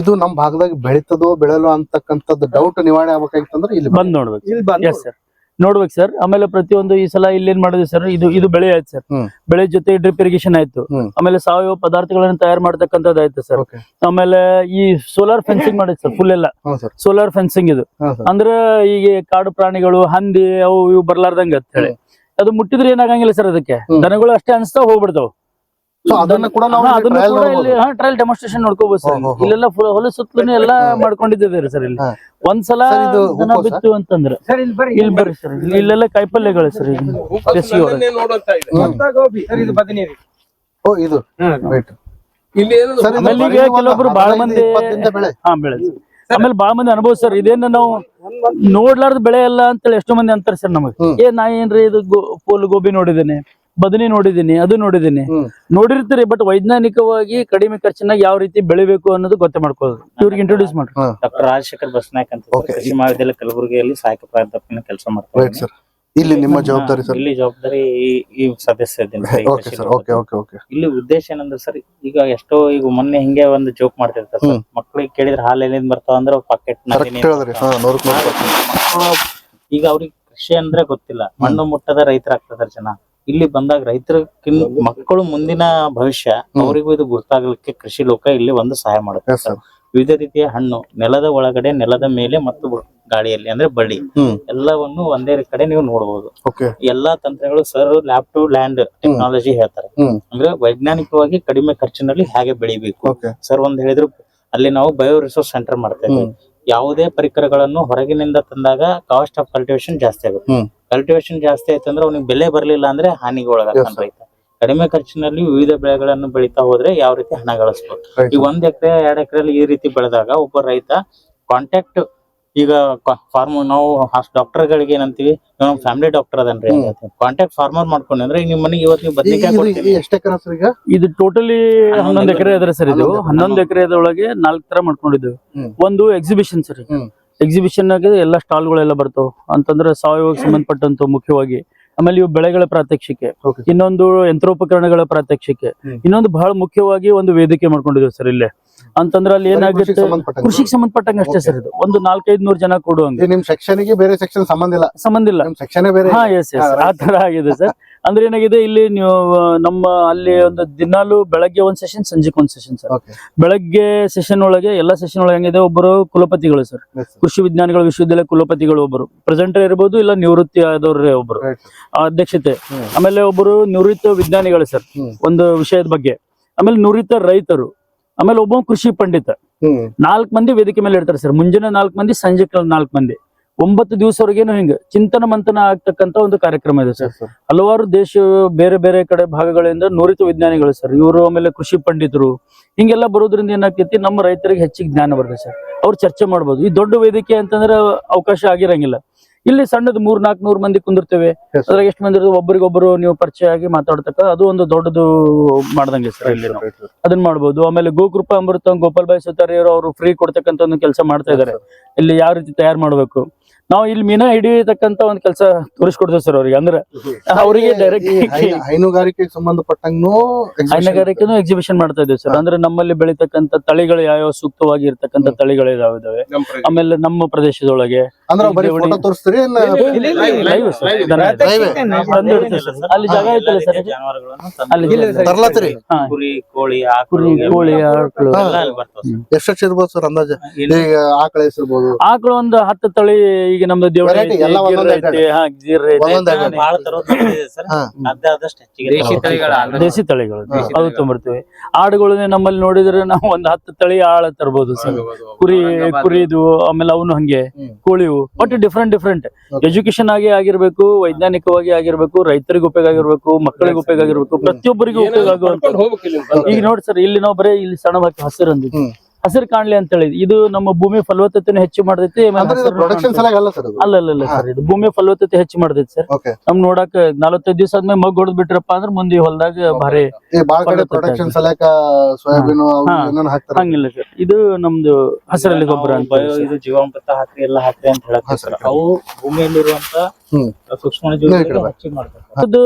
ಇದು ನಮ್ ಭಾಗದಾಗ ಬೆಳಿತದೋ ಬೆಳೆಲೋ ಅಂತಕ್ಕಂಥದ್ದು ಡೌಟ್ ನಿವಾರಣೆ ಆಗ್ಬೇಕಾಗಿತ್ತಂದ್ರೆ ಇಲ್ಲಿ ಬಂದ್ ನೋಡ್ಬೇಕು. ಇಲ್ಲಿ ಬಂದು ಎಸ್ ಸರ್ ನೋಡ್ಬೇಕು ಸರ್ ಆಮೇಲೆ ಪ್ರತಿಯೊಂದು ಈ ಸಲ ಇಲ್ಲಿ ಏನ್ ಮಾಡಿದ್ವಿ ಸರ್ ಇದು ಇದು ಬೆಳೆ ಆಯ್ತು ಸರ್ ಬೆಳೆ ಜೊತೆ ಡ್ರಿಪ್ ಇರಿಗೇಷನ್ ಆಯ್ತು. ಆಮೇಲೆ ಸಾವಯವ ಪದಾರ್ಥಗಳನ್ನ ತಯಾರು ಮಾಡ್ತಕ್ಕಂಥದ್ದು ಆಯ್ತು ಸರ್ ಆಮೇಲೆ ಈ ಸೋಲಾರ್ ಫೆನ್ಸಿಂಗ್ ಮಾಡಿದ್ ಸರ್ ಫುಲ್ ಎಲ್ಲ. ಸೋಲಾರ್ ಫೆನ್ಸಿಂಗ್ ಇದು. ಅಂದ್ರೆ ಈಗ ಕಾಡು ಪ್ರಾಣಿಗಳು ಹಂದಿ ಅವು ಇವು ಬರ್ಲಾರ್ದಂಗ ಅಂತ ಹೇಳಿ. ಅದು ಮುಟ್ಟಿದ್ರೆ ಏನಾಗಂಗಿಲ್ಲ ಸರ್ ಅದಕ್ಕೆ. ದನಗಳು ಅಷ್ಟೇ ಅನ್ಸ್ತಾ ಹೋಗ್ಬಿಡ್ತಾವ. ಅದನ್ನ ಕೂಡ ನಾವು ಅದನ್ನು trial ಕೂಡ ಇಲ್ಲಿ ಟ್ರಯಲ್ ಡೆಮಾನ್ಸ್ಟ್ರೇಷನ್ ನೋಡ್ಕೋಬಹುದು ಸರ್. ಇಲ್ಲೆಲ್ಲ ಫುಲ್ ಹೊಲ ಸುತ್ತಲೂ ಎಲ್ಲ ಮಾಡ್ಕೊಂಡಿದ್ದೇವೆ ಸರ್ ಇಲ್ಲಿ. ಒಂದ್ಸಲ ಸರ್, ಇದು ದನ? ಬಿತ್ತು ಅಂತಂದ್ರೆ. ಸರ್ ಇಲ್ಲಿ ಬರ್ರಿ. ಸರ್. ಇಲ್ಲೆಲ್ಲ ಕಾಯಿಪಲ್ಯಗಳು ಸರ್ ಓ ಇದು. ಆಮೇಲೆ ಕೆಲವೊಬ್ರು ಬಹಳ ಮಂದಿ ಹಾ ಬೆಳೆ ಸರ್. ಆಮೇಲೆ ಬಾಳ ಮಂದಿ ಅನುಭವ ಸರ್. ಇದೇನ ನಾವು ನೋಡ್ಲಾರ್ದ ಬೆಳೆ ಅಲ್ಲ ಅಂತೇಳಿ ಎಷ್ಟೋ ಮಂದಿ ಅಂತಾರೆ ಸರ್ ನಮಗೆ. ಏ ನಾ ಏನ್ರಿ ಇದು ಫುಲ್ ಗೋಬಿ ನೋಡಿದ್ದೇನೆ. ಬದನೆ ನೋಡಿದೀನಿ ಅದು ನೋಡಿದೀನಿ. ನೋಡಿರ್ತೀರಿ ಬಟ್ ವೈಜ್ಞಾನಿಕವಾಗಿ ಕಡಿಮೆ ಖರ್ಚಿನಾಗ ಯಾವ ರೀತಿ ಬೆಳಿಬೇಕು ಅನ್ನೋದು ಗೊತ್ತೇ ಮಾಡ್ಕೊಳ್ಳೋದು. ಇವ್ರಿಗೆ ಇಂಟ್ರೊಡ್ಯೂಸ್ ಮಾಡ್ರಿ. ಡಾಕ್ಟರ್ ರಾಜಶೇಖರ್ ಬಸ್ನಾಯಕ್ ಅಂತ. ಕೃಷಿ ಮಹಾವಿದ್ಯಾಲಯ ಕಲಬುರಗಿಯಲ್ಲಿ ಸಹಾಯಕ ಪ್ರಾಧ್ಯಾಪಕನ ಕೆಲಸ ಮಾಡ್ತಾರೆ ಸರ್ ಇಲ್ಲಿ ನಿಮ್ಮ ಜವಾಬ್ದಾರಿ ಸರ್ ಇಲ್ಲಿ ಜವಾಬ್ದಾರಿ ಈ- ಸದಸ್ಯ okay sir okay okay okay ಇಲ್ಲಿ ಉದ್ದೇಶ ಏನಂದ್ರೆ ಸರ್ ಈಗ ಎಷ್ಟೋ ಈಗ ಮೊನ್ನೆ ಹಿಂಗೆ ಒಂದು ಜೋಕ್ ಮಾಡ್ತಿರ್ತಾರೆ ಸರ್. ಹ್ಮ್. ಮಕ್ಳಿಗೆ ಕೇಳಿದ್ರೆ ಹಾಲು ಎಲ್ಲಿಂದ ಬರ್ತಾವ ಅಂದ್ರೆ ಪಾಕೆಟ್. ಈಗ ಅವ್ರಿಗೆ ಕೃಷಿ ಅಂದ್ರೆ ಗೊತ್ತಿಲ್ಲ. ಮಣ್ಣು ಮುಟ್ಟದ ರೈತರಾಗ್ತದಾರ ಜನ. ಇಲ್ಲಿ ಬಂದಾಗ ರೈತರ ಮಕ್ಕಳು ಮುಂದಿನ ಭವಿಷ್ಯ. ಅವರಿಗೂ ಇದು ಗೊತ್ತಾಗಲಿಕ್ಕೆ ಕೃಷಿ ಲೋಕ ಇಲ್ಲಿ ಒಂದು ಸಹಾಯ ಮಾಡುತ್ತೆ ವಿವಿಧ ರೀತಿಯ ಹಣ್ಣು ನೆಲದ ಒಳಗಡೆ ನೆಲದ ಮೇಲೆ ಮತ್ತು ಗಾಳಿಯಲ್ಲಿ ಅಂದ್ರೆ ಬಳ್ಳಿ. ಎಲ್ಲವನ್ನು ಒಂದೇ ಕಡೆ ನೀವು ನೋಡಬಹುದು ಎಲ್ಲಾ ತಂತ್ರಗಳು sir lab to land technology ಹೇಳ್ತಾರೆ. ಅಂದ್ರೆ ವೈಜ್ಞಾನಿಕವಾಗಿ ಕಡಿಮೆ ಖರ್ಚಿನಲ್ಲಿ ಹೇಗೆ ಬೆಳಿಬೇಕು? ಸರ್ ಒಂದ್ ಹೇಳಿದ್ರು ಅಲ್ಲಿ ನಾವು ಬಯೋ ರಿಸೋರ್ಸ್ ಸೆಂಟರ್ ಮಾಡ್ತಾ ಇದ್ದೀವಿ. ಹ್ಮ್. ಯಾವುದೇ ಪರಿಕರಗಳನ್ನು ಹೊರಗಿನಿಂದ ತಂದಾಗ ಕಾಸ್ಟ್ ಆಫ್ ಕಲ್ಟಿವೇಶನ್ ಜಾಸ್ತಿ ಆಗುತ್ತೆ. ಕಲ್ಟಿವೇಶನ್ ಜಾಸ್ತಿ ಆಯ್ತು ಅಂದ್ರೆ ಅವ್ನಿಗೆ ಬೆಲೆ ಬರಲಿಲ್ಲ ಅಂದ್ರೆ ಹಾನಿಗೆ ಒಳಗಾಗ್ತಾನೆ ರೈತ. ಕಡಿಮೆ ಖರ್ಚಿನಲ್ಲಿ ವಿವಿಧ ಬೆಳೆಗಳನ್ನು ಬೆಳೀತಾ ಹೋದ್ರೆ ಯಾವ ರೀತಿ ಹಣ ಗಳಿಸ್ಬೋದು. ಈ ಒಂದ್ ಎಕರೆ ಎರಡ್ ಎಕರೆ ಈ ರೀತಿ ಬೆಳೆದಾಗ ಒಬ್ಬ ರೈತ ಕಾಂಟ್ಯಾಕ್ಟ್ ಈಗ ಫಾರ್ಮ್ ನಾವು ಡಾಕ್ಟರ್ ಗಳಿಗೆ ಏನಂತೀವಿ ಫ್ಯಾಮಿಲಿ ಡಾಕ್ಟರ್ ಅದನ್ರಿ. ಕಾಂಟ್ಯಾಕ್ಟ್ ಫಾರ್ಮರ್ ಮಾಡ್ಕೊಂಡ್ರೆ ಅಂದ್ರೆ ಈಗ ನಿಮ್ಮ ಮನೆಗೆ ಇವತ್ತು ನೀವು ಬದ್ನಿಕಾಯಿ ಕೊಡ್ತೀವಿ ಎಷ್ಟು ಎಕರೆ ಸರ್ ಈಗ? ಇದು ಟೋಟಲಿ ಹನ್ನೊಂದು ಎಕರೆ. ಅದ್ರ ಸರ್ ಇದು. ಹನ್ನೊಂದು ಎಕರೆ. ಎಕರೆದೊಳಗೆ ನಾಲ್ಕು ತರ ಮಾಡ್ಕೊಂಡಿದ್ದೇವೆ. ಒಂದು ಎಕ್ಸಿಬಿಷನ್ ಸರ್ ಎಕ್ಸಿಬಿಷನ್ ಎಕ್ಸಿಬಿಷನ್ ಆಗಿ ಎಲ್ಲ ಸ್ಟಾಲ್ಗಳೆಲ್ಲ ಬರ್ತಾವ. ಅಂತಂದ್ರೆ ಸಾವಯವಕ್ಕೆ (coughs) ಸಂಬಂಧಪಟ್ಟಂತ ಮುಖ್ಯವಾಗಿ ಆಮೇಲೆ ಇವು ಬೆಳೆಗಳ ಪ್ರಾತ್ಯಕ್ಷಿಕೆ ಇನ್ನೊಂದು ಯಂತ್ರೋಪಕರಣಗಳ ಪ್ರಾತ್ಯಕ್ಷಿಕೆ. ಇನ್ನೊಂದು ಬಹಳ ಮುಖ್ಯವಾಗಿ ಒಂದು ವೇದಿಕೆ ಮಾಡ್ಕೊಂಡಿದ್ವಿ ಸರ್ ಇಲ್ಲೇ. ಅಂತಂದ್ರೆ ಅಲ್ಲಿ ಏನಾಗುತ್ತೆ. ಕೃಷಿಗೆ ಸಂಬಂಧಪಟ್ಟಂಗೆ ಅಷ್ಟೇ ಸರ್ ಇದು. ಒಂದು ನಾಲ್ಕೈದು ನೂರು ಜನ ಕೊಡುವಂಗೆ. ನಿಮ್ ಸೆಕ್ಷನ್ಗೆ ಬೇರೆ ಸೆಕ್ಷನ್ ಸಂಬಂಧ ಇಲ್ಲ. ಸಂಬಂಧ ಇಲ್ಲ. ಆ ತರ ಆಗಿದೆ ಸರ್. ಅಂದ್ರೆ ಏನಾಗಿದೆ ಇಲ್ಲಿ ನೀವು ನಮ್ಮ ಅಲ್ಲಿ ಒಂದು ದಿನಾಲು ಬೆಳಗ್ಗೆ ಒಂದ್ ಸೆಷನ್ ಸಂಜೆಗೆ ಒಂದ್ ಸೆಷನ್ ಸರ್ ಬೆಳಗ್ಗೆ ಸೆಷನ್ ಒಳಗೆ ಎಲ್ಲಾ ಸೆಷನ್ ಒಳಗೆ ಹೆಂಗಿದೆ ಒಬ್ಬರು ಕುಲಪತಿಗಳು ಸರ್ ಕೃಷಿ ವಿಜ್ಞಾನಿಗಳ ವಿಶ್ವವಿದ್ಯಾಲಯ ಕುಲಪತಿಗಳು ಒಬ್ಬರು ಪ್ರೆಸೆಂಟರ್ ಇರ್ಬೋದು ಇಲ್ಲ ನಿವೃತ್ತಿ ಆದವ್ರೆ ಒಬ್ರು. ಅಧ್ಯಕ್ಷತೆ. ಆಮೇಲೆ ಒಬ್ಬರು ನಿವೃತ್ತ ವಿಜ್ಞಾನಿಗಳು ಸರ್ ಒಂದು ವಿಷಯದ ಬಗ್ಗೆ. ಆಮೇಲೆ ನಿವೃತ್ತ ರೈತರು. ಆಮೇಲೆ ಒಬ್ಬ ಕೃಷಿ ಪಂಡಿತ. ನಾಲ್ಕು ಮಂದಿ ವೇದಿಕೆ ಮೇಲೆ ಇರ್ತಾರೆ ಸರ್ ಮುಂಜಾನೆ ನಾಲ್ಕು ಮಂದಿ ಸಂಜೆ ನಾಲ್ಕು ಮಂದಿ. ಒಂಬತ್ತು ದಿವಸವರೆಗೇನು ಹಿಂಗೆ ಚಿಂತನ ಮಂಥನ ಆಗ್ತಕ್ಕಂತ ಒಂದು ಕಾರ್ಯಕ್ರಮ ಇದೆ ಸರ್. ಹಲವಾರು ದೇಶ ಬೇರೆ ಬೇರೆ ಕಡೆ ಭಾಗಗಳಿಂದ ನುರಿತ ವಿಜ್ಞಾನಿಗಳು ಸರ್. ಇವರು ಆಮೇಲೆ ಕೃಷಿ ಪಂಡಿತರು. ಹಿಂಗೆಲ್ಲ ಬರೋದ್ರಿಂದ ಏನಾಗ್ತೈತಿ ನಮ್ಮ ರೈತರಿಗೆ ಹೆಚ್ಚಿಗೆ ಜ್ಞಾನ ಬರ್ತದೆ ಸರ್. ಅವ್ರು ಚರ್ಚೆ ಮಾಡ್ಬೋದು. ಈ ದೊಡ್ಡ ವೇದಿಕೆ ಅಂತಂದ್ರೆ ಅವಕಾಶ ಆಗಿರಂಗಿಲ್ಲ. ಇಲ್ಲಿ ಸಣ್ಣದು ಮೂರ್ ನಾಲ್ಕು ನೂರು ಮಂದಿ ಕುಂದಿರ್ತೇವೆ. ಅದ್ರಾಗ ಎಷ್ಟು ಮಂದಿ? ಒಬ್ಬರಿಗೊಬ್ಬರು ನೀವು ಪರಿಚಯ ಆಗಿ ಮಾತಾಡ್ತಕ್ಕ ಅದು ಒಂದು ದೊಡ್ಡದು ಮಾಡ್ದಂಗೆ ಸರ್ ಇಲ್ಲಿ ಅದನ್ನ ಮಾಡ್ಬೋದು. ಆಮೇಲೆ ಗೋಕೃಪ ಅಮೃತ ಗೋಪಾಲ್ ಬಾಯಿ ಸತಾರಿಯವರು ಅವರು ಫ್ರೀ ಕೊಡ್ತಕ್ಕಂತ ಒಂದು ಕೆಲಸ ಮಾಡ್ತಾ ಇದಾರೆ. ಇಲ್ಲಿ ಯಾವ ರೀತಿ ತಯಾರು ಮಾಡ್ಬೇಕು? ನಾವು ಇಲ್ಲಿ ಮೀನಾ ಹಿಡಿಯತಕ್ಕಂತ ಒಂದ್ ಕೆಲಸ ತೋರಿಸ್ಕೊಡ್ತೇವೆ ಸರ್ ಅವ್ರಿಗೆ. ಅಂದ್ರೆ ಅವರಿಗೆ ಡೈರೆಕ್ಟ್ ಹೈನುಗಾರಿಕೆಗೆ ಸಂಬಂಧಪಟ್ಟಂಗೂ exhibition ಹೈನುಗಾರಿಕೆನೂ ಎಕ್ಸಿಬಿಷನ್ ಮಾಡ್ತಾ ಇದ್ದೇವೆ ಸರ್ ಅಂದ್ರೆ ನಮ್ಮಲ್ಲಿ ಬೆಳಿತಕ್ಕಂತ ತಳಿಗಳು ಯಾವ್ಯಾವ ಸೂಕ್ತವಾಗಿ ಇರ್ತಕ್ಕಂತ ತಳಿಗಳು ಯಾವ್ಯಾವ ಇದಾವೆ. ಆಮೇಲೆ ನಮ್ಮ ಪ್ರದೇಶದೊಳಗೆ ಅಂದ್ರೆ ಬರೀ. ಫೋಟೋ ತೋರಿಸ್ತೀರಿ. ಅಲ್ಲಿ ಜಾಗ ಐತಲ್ಲ ಸರ್. ಜಾನುವಾರುಗಳನ್ನು ಅಲ್ಲಿ. ತರ್ಲತ್ತೀರಿ ಕುರಿ ಕೋಳಿ ಕುರಿ ಆಕಳು ಕೋಳಿ ಆಕಳು. ಎಷ್ಟೆಷ್ಟು ಇರ್ಬೋದು ಸರ್ ಅಂದಾಜು? ಈಗ ಆಕಳ ಹೆಸರ್ಬೋದು ಆಕಳು ಒಂದು ಹತ್ತು ತಳಿ ಈಗ ನಮ್ದು ದೇವರ. ದೇಸಿ ತಳಿಗಳು. ಅದು ತುಂಬಿರ್ತೀವಿ ಆಡುಗಳು ನಮ್ಮಲ್ಲಿ ನೋಡಿದ್ರೆ ನಾವು ಒಂದ್ ಹತ್ತು ತಳಿ ಆಳ ತರ್ಬೋದು ಸರ್. ಕುರಿ ಕುರಿದು ಆಮೇಲೆ ಅವನು ಹಂಗೆ. ಕೋಳಿವು ಒಟ್ಟು ಡಿಫ್ರೆಂಟ್ ಡಿಫ್ರೆಂಟ್ ಎಜುಕೇಶನ್ ಆಗಿ ಆಗಿರ್ಬೇಕು ವೈಜ್ಞಾನಿಕವಾಗಿ ಆಗಿರ್ಬೇಕು ರೈತರಿಗೆ ಉಪಯೋಗ ಆಗಿರ್ಬೇಕು ಮಕ್ಕಳಿಗೆ ಉಪಯೋಗ ಆಗಿರ್ಬೇಕು ಪ್ರತಿಯೊಬ್ಬರಿಗೂ ಉಪಯೋಗ ಆಗುವಂತ. ಈಗ ನೋಡಿ ಸರ್ ಇಲ್ಲಿ ನಾವು ಬರೀ ಇಲ್ಲಿ ಸಣ್ಣ ಹಾಕಿ ಹಸಿರು ಅಂದಿದ್ವಿ. ಹಸಿರು ಕಾಣ್ಲಿ ಅಂತ ಹೇಳಿ ಇದು ನಮ್ಮ ಭೂಮಿ ಫಲವತ್ತತೆನ ಹೆಚ್ಚು ಮಾಡತೈತಿ ಅಲ್ಲ ಸರ್ ಅದು? ಅಲ್ಲ ಅಲ್ಲ ಅಲ್ಲ ಸರ್ ಇದು ಭೂಮಿ ಫಲವತ್ತತೆ ಹೆಚ್ಚು ಮಾಡ್ತೈತಿ ಸರ್. ನಮ್ ನೋಡಕ್ ನಲವತ್ತೈದು ದಿವಸ ಆದ್ಮೇಲೆ ಮಗ್ ಹೊಡೆದ್ ಬಿಟ್ರಪ್ಪ ಅಂದ್ರೆ ಮುಂದೆ ಹೊಲದಾಗ ಭಾರಿ ಹಂಗಿಲ್ಲ ಸರ್. ಇದು ನಮ್ದು ಹಸಿರಲ್ಲಿ ಗೊಬ್ಬರ ಅಂತ ಇದು ಜೀವಾಮೃತ ಹಾಕ್ರಿ ಎಲ್ಲ ಹಾಕ್ರಿ ಅಂತ ಹೇಳಕ್. ಅವು ಭೂಮಿಯಲ್ಲಿರುವಂತ. ಸೂಕ್ಷ್ಮ ಅದು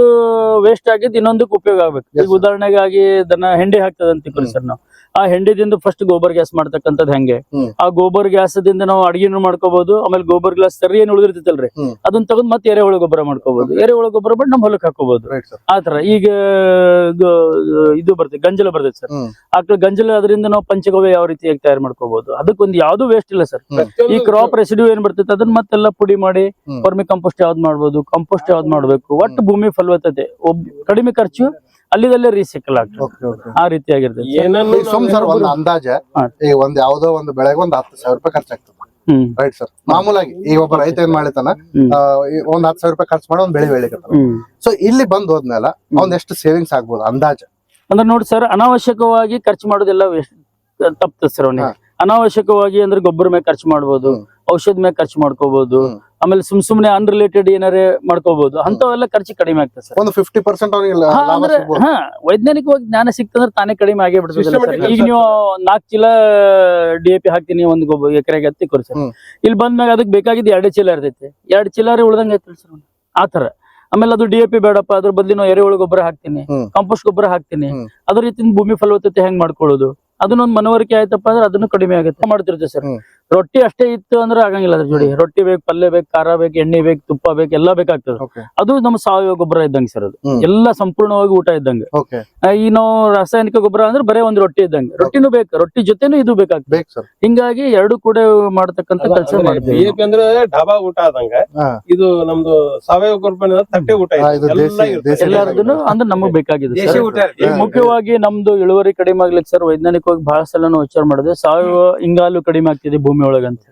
ವೇಸ್ಟ್ ಆಗಿದ್ದು ಇನ್ನೊಂದಕ್ಕೆ ಉಪಯೋಗ ಆಗ್ಬೇಕು. ಈಗ. ಉದಾಹರಣೆಗಾಗಿ ದನ ಹೆಂಡಿ ಹಾಕ್ತದಂತ ಸರ್ ನಾವು. ಆ ಹೆಂಡಿದಿಂದ ಫಸ್ಟ್ ಗೋಬರ್ ಗ್ಯಾಸ್ ಮಾಡ್ತಕ್ಕಂಥದ್ದು ಹೆಂಗೆ? ಆ ಗೋಬರ್ ಗ್ಯಾಸ್ ದಿಂದ ನಾವು ಅಡಿಗೆನು ಮಾಡ್ಕೋಬಹುದು ಆಮೇಲೆ ಗೋಬರ್ ಗ್ಯಾಸ್ ಸರಿ ಏನು ಉಳಿದಿರ್ತೈತಲ್ರಿ? ಹ್ಮ್. ಅದನ್ನ ತಗೊಂಡ್ ಮತ್ತೆ ಎರೆಹುಳ ಗೊಬ್ಬರ ಮಾಡ್ಕೋಬಹುದು ಎರೆಹುಳ ಗೊಬ್ಬರ ಮಾಡಿ ನಮ್ಮ ಹೊಲಕ್ಕೆ ಹಾಕೋಬಹುದು ರೈಟ್ ಸರ್ ಆತರ ಈಗ ಇದು ಬರ್ತದೆ ಗಂಜಲ ಬರ್ತೈತೆ ಸರ್ ಆಕ ಆಕಳ ಗಂಜಲ ಅದರಿಂದ ನಾವು ಪಂಚಗವ್ಯ ಯಾವ ರೀತಿಯಾಗಿ ತಯಾರು ಮಾಡ್ಕೋಬಹುದು ಅದಕ್ಕೊಂದು ಯಾವ್ದು ವೇಸ್ಟ್ ಇಲ್ಲ ಸರ್ ಈ ಕ್ರಾಪ್ ರೆಸಿಡ್ಯೂ ಏನ್ ಬರ್ತೈತೆ ಅದನ್ನ ಮತ್ತೆಲ್ಲ ಪುಡಿ ಮಾಡಿ. ವರ್ಮಿ ಕಂಪೋಸ್ಟ್ ಯಾವ್ದು ಮಾಡ್ಬೋದು ಕಂಪೋಸ್ಟ್ ಯಾವ್ದು ಮಾಡ್ಬೇಕು ಒಟ್ಟು ಭೂಮಿ ಫಲವತ್ತತೆ. ಒಬ್ ಕಡಿಮೆ ಖರ್ಚು ಅಲ್ಲಿದಲ್ಲೇ ರೀಸೈಕಲ್ ಆಗ್ತದೆ ಆ ಏನನ್ನು ಈಗ ಸುಮ್ ಸರ್ ಒಂದ್ ಅಂದಾಜ. ಈಗ ಒಂದ್ ಯಾವ್ದೋ ಒಂದು ಬೆಳೆಗೆ ಒಂದ್ ಹತ್ತು ಸಾವಿರ ರೂಪಾಯಿ ಖರ್ಚಾಗ್ತದೆ. ಹ್ಮ್. ರೈಟ್ ಸರ್ ಮಾಮೂಲಾಗಿ ಈಗ ಒಬ್ಬ ರೈತ ಏನ್ ಮಾಡಿತಾನ ಈ ಒಂದ್ ಹತ್ತು ಸಾವಿರ ರೂಪಾಯಿ ಖರ್ಚು ಮಾಡಿ ಒಂದ್ ಬೆಳೆ ಬೆಳಿಕತ್ತಾನ ಹ್ಮ್. ಸೊ ಇಲ್ಲಿ ಬಂದ್ ಹೋದ್ಮೇಲೆ ಅವ್ನ್ ಎಷ್ಟು ಸೇವಿಂಗ್ಸ್ ಆಗ್ಬೋದು ಅಂದಾಜ? ಅಂದ್ರೆ ನೋಡಿ ಸರ್ ಅನಾವಶ್ಯಕವಾಗಿ ಖರ್ಚು ಮಾಡೋದೆಲ್ಲ ತಪ್ತದೆ ಸರ್ ಅವನಿಗೆ. ಅನಾವಶ್ಯಕವಾಗಿ ಅಂದ್ರೆ ಗೊಬ್ಬರ ಮೇಲೆ ಖರ್ಚು ಮಾಡ್ಬೋದು. ಔಷಧ ಮೇಲೆ ಖರ್ಚು ಮಾಡ್ಕೋಬಹುದು. ಆಮೇಲೆ ಸುಮ್ ಸುಮ್ನೆ ಅನ್ರಿಲೇಟೆಡ್ ಏನಾರ ಮಾಡ್ಕೋಬಹುದು ಅಂತವೆಲ್ಲ ಖರ್ಚು ಕಡಿಮೆ ಆಗ್ತದೆ ಸರ್. ಒಂದು ಫಿಫ್ಟಿ ಪರ್ಸೆಂಟ್ ಅಂದ್ರೆ ಹಾ ವೈಜ್ಞಾನಿಕವಾಗಿ ಜ್ಞಾನ ಸಿಕ್ತಂದ್ರೆ ತಾನೇ ಕಡಿಮೆ ಆಗೇ ಬಿಡ್ತದೆ ಈಗ ನೀವು ನಾಲ್ಕು ಚೀಲ ಡಿ ಎ ಪಿ ಹಾಕ್ತೀನಿ ಒಂದು ಗೊಬ್ಬರ ಎಕರೆಗೆ ಹತ್ತಿ ಕೊಡಿ ಸರ್. ಇಲ್ಲಿ ಬಂದ್ಮ್ಯಾಗ ಅದಕ್ಕೆ ಬೇಕಾಗಿದ್ದು ಎರಡು ಚೀಲ ಇರ್ತೈತಿ. ಎರಡು ಚೀಲ ಉಳ್ದಂಗೆ ಐತಿ ಸರ್ ಆ ತರ ಆಮೇಲೆ ಅದು ಡಿ ಎ ಪಿ ಬೇಡಪ್ಪ ಅದ್ರ ಬದಲಿ ನಾವು ಎರೆಹುಳು ಗೊಬ್ಬರ ಹಾಕ್ತೀನಿ ಕಾಂಪೋಸ್ಟ್ ಗೊಬ್ಬರ ಹಾಕ್ತೀನಿ. ಅದ್ರ ರೀತಿ ಭೂಮಿ ಫಲವತ್ತತೆ ಹೆಂಗ್ ಮಾಡ್ಕೊಳ್ಳೋದು? ಅದನ್ನೊಂದು ಮನವರಿಕೆ ಆಯ್ತಪ್ಪ ಅಂದ್ರೆ ಅದನ್ನು ಕಡಿಮೆ ಆಗುತ್ತೆ ಮಾಡ್ತಿರ್ತೇವೆ ಸರ್. ರೊಟ್ಟಿ ಅಷ್ಟೇ ಇತ್ತು ಅಂದ್ರೆ ಆಗಂಗಿಲ್ಲ ಅದ್ರ ಜೋಡಿ. ರೊಟ್ಟಿ ಬೇಕು ಪಲ್ಯ ಬೇಕು ಖಾರ ಬೇಕು ಎಣ್ಣೆ ಬೇಕು ತುಪ್ಪ ಬೇಕು ಎಲ್ಲ ಬೇಕಾಗ್ತದೆ. ಅದು ನಮ್ಮ ಸಾವಯವ ಗೊಬ್ಬರ ಇದ್ದಂಗೆ ಸರ್ ಅದು. ಎಲ್ಲ ಸಂಪೂರ್ಣವಾಗಿ ಊಟ ಇದ್ದಂಗೆ. ಓಕೆ ಈ ನಾವು ರಾಸಾಯನಿಕ ಗೊಬ್ಬರ ಅಂದ್ರೆ ಬರೇ ಒಂದು ರೊಟ್ಟಿ ಇದ್ದಂಗೆ. ರೊಟ್ಟಿನೂ ಬೇಕು ರೊಟ್ಟಿ ಜೊತೆನೂ ಇದು ಬೇಕಾಗ್ತದೆ. ಬೇಕು ಸರ್. ಹಿಂಗಾಗಿ ಎರಡು ಕೂಡ ಮಾಡತಕ್ಕಂತ ಕೆಲಸ ಮಾಡ್ತೀವಿ ಅಂದ್ರೆ ಡಾಬಾ ಊಟ ಆದಂಗ. ಇದು ನಮ್ದು ಸಾವಯವ ಗೊಬ್ಬರ ತಟ್ಟೆ ಊಟ ಹಾ, ಇದೆ. ಎಲ್ಲ ದೇಸಿ- ಇರುತ್ತೆ. ದೇಸಿ ಎಲ್ಲಾರ್ದು ಅಂದ್ರೆ ನಮಗ್ ಬೇಕಾಗಿದೆ ದೇಶಿ ಸರ್. ಊಟ ಮುಖ್ಯವಾಗಿ ನಮ್ದು ಇಳುವರಿ ಕಡಿಮೆ ಆಗ್ಲಿಕ್ಕೆ ಸರ್ ವೈಜ್ಞಾನಿಕವಾಗಿ ಬಹಳ ಸಲ ನಾವು ವಿಚಾರ ಮಾಡಿದ್ರೆ ಸಾವಯವ ಇಂಗಾಲು ಕಡಿಮೆ ಆಗ್ತಿದೆ ಭೂಮಿ ಒಳಗೆ ಅಂತ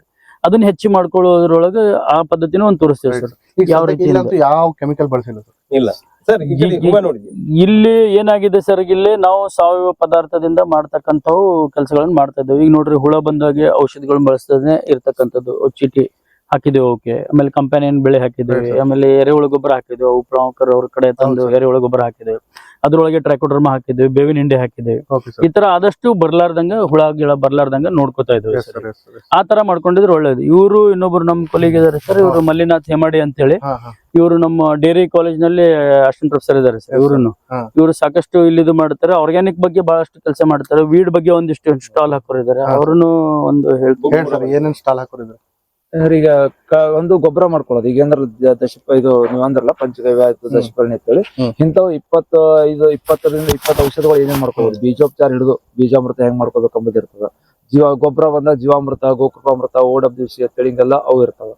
ಅದನ್ನ ಹೆಚ್ಚು ಮಾಡ್ಕೊಳ್ಳೋದ್ರೊಳಗೆ ಆ ಪದ್ಧತಿನ ಒಂದು ತೋರಿಸ್ತೇವೆ ಸರ್. ಯಾವ ರೀತಿ ಯಾವ ಕೆಮಿಕಲ್ ಬಳಸಿಲ್ಲ ಸರ್. ಇಲ್ಲ. ಸರ್ ಇಲ್ಲಿ ಏನಾಗಿದೆ ಸರ್ ಇಲ್ಲಿ ನಾವು ಸಾವಯವ ಪದಾರ್ಥದಿಂದ ಮಾಡ್ತಕ್ಕಂಥವು ಕೆಲಸಗಳನ್ನ ಮಾಡ್ತಾ ಇದ್ದೇವೆ ಈಗ ನೋಡ್ರಿ ಹುಳ ಬಂದಾಗೆ ಔಷಧಿಗಳನ್ನ ಬಳಸ್ತದೇ ಇರ್ತಕ್ಕಂಥದ್ದು. ಚೀಟಿ ಹಾಕಿದ್ದೇವೆ ಓಕೆ. ಆಮೇಲೆ ಕಂಪನಿಯನ್ ಬೆಳೆ ಹಾಕಿದ್ದೇವೆ. ಆಮೇಲೆ ಎರೆಹುಳ ಗೊಬ್ಬರ ಹಾಕಿದ್ದೇವೆ. ಉಪ್ರಾಂಕರ್ ಪ್ರಮುಖರು ಅವ್ರ ಕಡೆ ತಂದು ಎರೆಹುಳ ಗೊಬ್ಬರ ಹಾಕಿದ್ದೇವೆ. ಅದ್ರೊಳಗೆ ಟ್ರೈಕೋಡರ್ಮ ಹಾಕಿದ್ವಿ ಬೇವಿನ ಹಿಂಡಿ ಹಾಕಿದ್ವಿ. ಈ ತರ ಆದಷ್ಟು ಬರ್ಲಾರ್ದಂಗ ಹುಳ ಗಿಳ ಬರ್ಲಾರ್ದಂಗ ನೋಡ್ಕೊತಾ ಇದ್ವಿ ಆ ತರ ಮಾಡ್ಕೊಂಡಿದ್ರೆ ಒಳ್ಳೇದು. ಇವರು ಇನ್ನೊಬ್ರು ನಮ್ ಕೊಲಿಗೆ ಇದಾರೆ ಸರ್ ಇವರು ಮಲ್ಲಿನಾಥ್ ಹೆಮಾಡಿ ಅಂತೇಳಿ. ಹಾ ಹಾ. ಇವರು ನಮ್ಮ ಡೇರಿ ಕಾಲೇಜ್ನಲ್ಲಿ ಅಸಿಸ್ಟೆಂಟ್ ಪ್ರೊಫೆಸರ್ ಇದಾರೆ ಸರ್ ಇವ್ರುನು. ಹಾ. ಇವರು ಸಾಕಷ್ಟು ಇಲ್ಲಿ ಇದು ಮಾಡ್ತಾರೆ. ಆರ್ಗ್ಯಾನಿಕ್ ಬಗ್ಗೆ ಬಹಳಷ್ಟು ಕೆಲಸ ಮಾಡ್ತಾರೆ. ವೀಡ್ ಬಗ್ಗೆ ಒಂದಿಷ್ಟು ಸ್ಟಾಲ್ ಹಾಕೋರಿದ್ದಾರೆ. ಅವ್ರನ್ನು ಒಂದು ಹೇಳ್ತಾರೆ ಏನೇನು ಸ್ಟಾಲ್ ಹಾಕೋರಿದ್ರು ಸರ್ ಈಗ ಒಂದು ಗೊಬ್ಬರ ಮಾಡ್ಕೊಳ್ಳೋದು. ಈಗ ಏನಾರ ದಶ ಇದು ನೀವು ಅಂದ್ರಲ್ಲ ಪಂಚಗವ್ಯ ಆಯ್ತು. ದಶಪರ್ಣಿ ಅಂತೇಳಿ. ಇಂಥವು ಇಪ್ಪತ್ತು ಇದು ಇಪ್ಪತ್ತರಿಂದ ಇಪ್ಪತ್ತು ಔಷಧಗಳು ಏನೇನ್ ಮಾಡ್ಕೋಬಹುದು ಬೀಜೋಪಚಾರ ಹಿಡಿದು ಬೀಜಾಮೃತ ಹೆಂಗ್ ಮಾಡ್ಕೋಬೇಕು ಅಂಬುದು ಇರ್ತದ. ಜೀವ ಗೊಬ್ಬರ ಬಂದ ಜೀವಾಮೃತ ಗೋಕೃಪಾಮೃತ ಓಡಬ್ ದಿವಸಿ ಹಿಂಗೆಲ್ಲ ಅವು ಇರ್ತಾವ.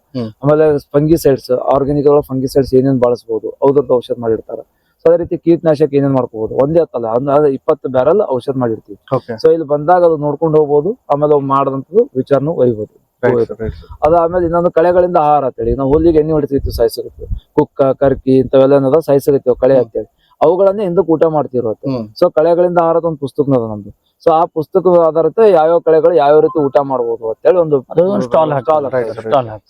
ಆಮೇಲೆ ಫಂಗಿಸೈಡ್ಸ್ ಆರ್ಗಾನಿಕ್ ಫಂಗಿಸೈಡ್ಸ್ ಏನೇನ್ ಬಳಸಬಹುದು ಅವ್ರದ್ದು ಔಷಧ ಮಾಡಿರ್ತಾರ. ಸೊ ಅದೇ ರೀತಿ ಕೀಟನಾಶಕ ಏನೇನ್ ಮಾಡ್ಕೋಬಹುದು ಒಂದೇ ಅತ್ತಲ್ಲ ಅಂದ್ರೆ ಇಪ್ಪತ್ತು ಬ್ಯಾರಲ್ ಔಷಧ ಮಾಡಿರ್ತೀವಿ. ಸೊ ಇಲ್ಲಿ ಬಂದಾಗ ಅದು ನೋಡ್ಕೊಂಡು ಹೋಗ್ಬೋದು ಆಮೇಲೆ ಅವ್ ಮಾಡದಂತದ್ದು ವಿಚಾರನು ಸರ್ ಅದು ಆಮೇಲೆ ಇನ್ನೊಂದು ಕಳೆಗಳಿಂದ ಆಹಾರ ಅಂತೇಳಿ. ನಾವು ಹುಲ್ಲಿಗೆ ಎಣ್ಣೆ ಹೊಡಿತಿರ್ತೀವಿ ಸಾಯಿಸಿರ್ತೀವಿ ಕುಕ್ಕ ಕರ್ಕಿ ಇಂಥವೆಲ್ಲ ಏನದ ಸಾಯಿಸಿರ್ತೀವಿ ಕಳೆ ಅಂತೇಳಿ. ಅವುಗಳನ್ನ ಹಿಂದಕ್ಕೆ ಊಟ ಮಾಡ್ತಿರೋದು ಸೊ ಕಳೆಗಳಿಂದ ಆಹಾರದ ಒಂದು ಪುಸ್ತಕನದ ನಮ್ದು. ಸೊ ಆ ಪುಸ್ತಕದ ಆಧಾರಿತ ಯಾವ್ಯಾವ ಕಳೆಗಳು ಯಾವ ರೀತಿ ಊಟ ಅಂತ ಅಂತೇಳಿ ಒಂದು ಸ್ಟಾಲ್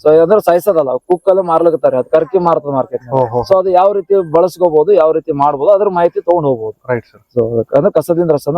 ಸೊ ಅಂದ್ರೆ ಸಾಯಿಸೋದಲ್ಲ ಕುಕ್ಕಲ್ಲಿ ಮಾರ್ಲಿಕ್ಕೆ ಅದ್ ಕರ್ಕಿ ಮಾರ್ತದ ಮಾರ್ಕೆಟ್ ಸೊ ಅದು ಯಾವ ರೀತಿ ಬಳಸ್ಕೋಬಹುದು ಯಾವ ರೀತಿ ಮಾಡಬಹುದು ಅದ್ರ ಮಾಹಿತಿ ತಗೊಂಡ್ ಹೋಗ್ಬೋದು. ಸರ್ ಸೊ ಅಂದ್ರೆ ಕಸದಿಂದ ರಸನ